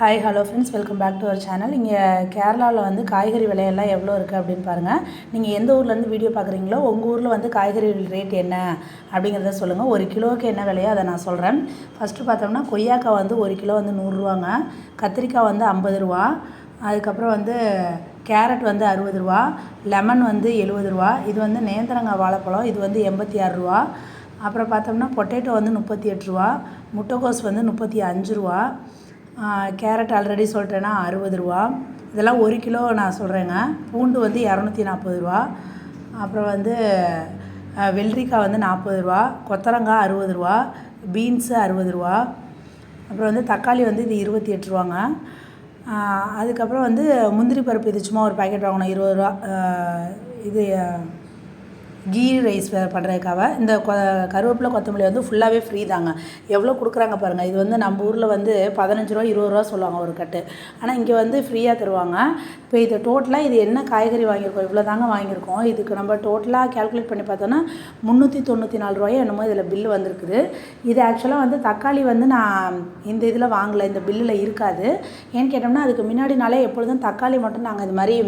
Hi hello friends welcome back to our channel இங்கே கேரளாவில் வந்து காய்கறி விலையெல்லாம் எவ்வளோ இருக்குது அப்படின்னு பாருங்கள் நீங்கள் எந்த ஊர்லேருந்து வீடியோ பார்க்குறீங்களோ உங்கள் ஊரில் வந்து காய்கறி ரேட் என்ன அப்படிங்கிறத சொல்லுங்கள் ஒரு கிலோவுக்கு என்ன விலையோ அதை நான் சொல்கிறேன் ஃபஸ்ட்டு பார்த்தோம்னா கொய்யாக்காய் வந்து ஒரு கிலோ வந்து நூறுரூவாங்க கத்திரிக்காய் வந்து ஐம்பது ரூபா. அதுக்கப்புறம் வந்து கேரட் வந்து அறுபது ரூபா. லெமன் வந்து எழுபது ரூபா. இது வந்து நேந்திரங்காய் வாழைப்பழம். இது வந்து எண்பத்தி ஆறு ரூபா. அப்புறம் பார்த்தோம்னா பொட்டேட்டோ வந்து முப்பத்தி எட்டு ரூபா. முட்டைக்கோஸ் வந்து முப்பத்தி அஞ்சு ரூபா. கேரட் ஆல்ரெடி சொல்லிட்டேன்னா அறுபது ரூபா. இதெல்லாம் ஒரு கிலோ நான் சொல்கிறேங்க பூண்டு வந்து இரநூத்தி நாற்பது ரூபா. அப்புறம் வந்து வெள்ளரிக்காய் வந்து நாற்பது ரூபா. கொத்தரங்காய் அறுபது ரூபா. பீன்ஸு அறுபது ரூபா. அப்புறம் வந்து தக்காளி வந்து இது இருபத்தி எட்டு ரூபாங்க. அதுக்கப்புறம் வந்து முந்திரி பருப்பு இது சும்மா ஒரு பாக்கெட் வாங்கணும். இருபது ரூபா. இது கீ ரைஸ் பண்ணுறதுக்காக இந்த கொ கருவேப்பிலை கொத்தமல்லி வந்து ஃபுல்லாகவே ஃப்ரீ தாங்க. எவ்வளோ கொடுக்குறாங்க பாருங்கள் இது வந்து நம்ம ஊரில் வந்து பதினஞ்சு ரூபா இருபது ரூபா சொல்லுவாங்க ஒரு கட்டு. ஆனால் இங்கே வந்து ஃப்ரீயாக தருவாங்க. இப்போ இது டோட்டலாக இது என்ன காய்கறி வாங்கியிருக்கோம்? இவ்வளோ தாங்க வாங்கியிருக்கோம். இதுக்கு நம்ம டோட்டலாக கேல்குலேட் பண்ணி பார்த்தோன்னா முந்நூற்றி தொண்ணூற்றி நாலு ரூபாயோ என்னமோ இதில் பில்லு வந்திருக்குது. இது ஆக்சுவலாக வந்து தக்காளி வந்து நான் இந்த இதில் வாங்கலை. இந்த பில்லில் இருக்காது. ஏன்னு கேட்டோம்னா அதுக்கு முன்னாடினாலே எப்பொழுதும் தக்காளி மட்டும் நாங்கள் இது மாதிரி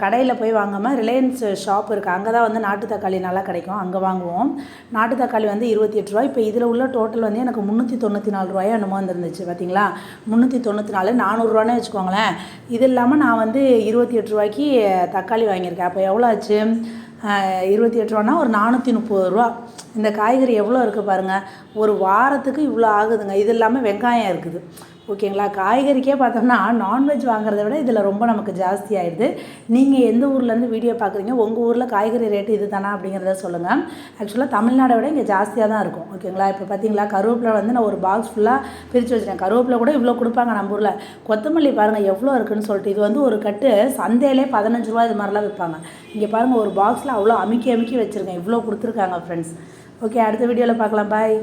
கடையில் போய் வாங்காமல் ரிலையன்ஸ் ஷாப் இருக்குது அங்கே தான் வந்து நாட்டு நாட்டு தக்காளி நல்லா கிடைக்கும். அங்கே வாங்குவோம். நாட்டு தக்காளி வந்து இருபத்தி எட்டு ரூபா இப்போ இதில் உள்ள டோட்டல் வந்து எனக்கு முந்நூற்றி தொண்ணூற்றி நாலு ரூபாயோ என்னமோ வந்துருந்துச்சு பார்த்தீங்களா முந்நூற்றி தொண்ணூற்றி நாலு நானூறுரூவானே வச்சுக்கோங்களேன். இது இல்லாமல் நான் வந்து இருபத்தி எட்டு ரூபாய்க்கு தக்காளி வாங்கியிருக்கேன். அப்போ எவ்வளோ ஆச்சு? இருபத்தி எட்டு ரூபானா ஒரு நானூற்றி முப்பது ரூபா. இந்த காய்கறி எவ்வளோ இருக்குது பாருங்கள் ஒரு வாரத்துக்கு இவ்வளோ ஆகுதுங்க. இது இல்லாமல் வெங்காயம் இருக்குது. ஓகேங்களா? காய்கறிக்கே பார்த்தோம்னா நான்வெஜ் வாங்குறத விட இதில் ரொம்ப நமக்கு ஜாஸ்தி ஆயிடுது. நீங்கள் எந்த ஊர்லேருந்து வீடியோ பார்க்குறீங்க? உங்கள் ஊரில் காய்கறி ரேட்டு இது தானா அப்படிங்கிறத சொல்லுங்கள் ஆக்சுவலாக தமிழ்நாடை விட இங்கே ஜாஸ்தியாக தான் இருக்கும். ஓகேங்களா? இப்போ பார்த்தீங்களா? கருவேப்பிலை வந்து நான் ஒரு பாக்ஸ் ஃபுல்லாக பிரித்து வச்சுட்டேன் கருவேப்பிலை கூட இவ்வளோ கொடுப்பாங்க நம்ம ஊரில். கொத்தமல்லி பாருங்கள் எவ்வளோ இருக்குன்னு சொல்லிட்டு. இது வந்து ஒரு கட்டு சந்தையிலே பதினஞ்சு ரூபா இது மாதிரிலாம் விற்பாங்க. இங்கே பாருங்கள் ஒரு பாக்ஸில் அவ்வளோ அமுக்கி அமுக்கி வச்சுருக்கேன். இவ்வளோ கொடுத்துருக்காங்க ஃப்ரெண்ட்ஸ் ஓகே அடுத்த வீடியோவில் பார்க்கலாம். பாய்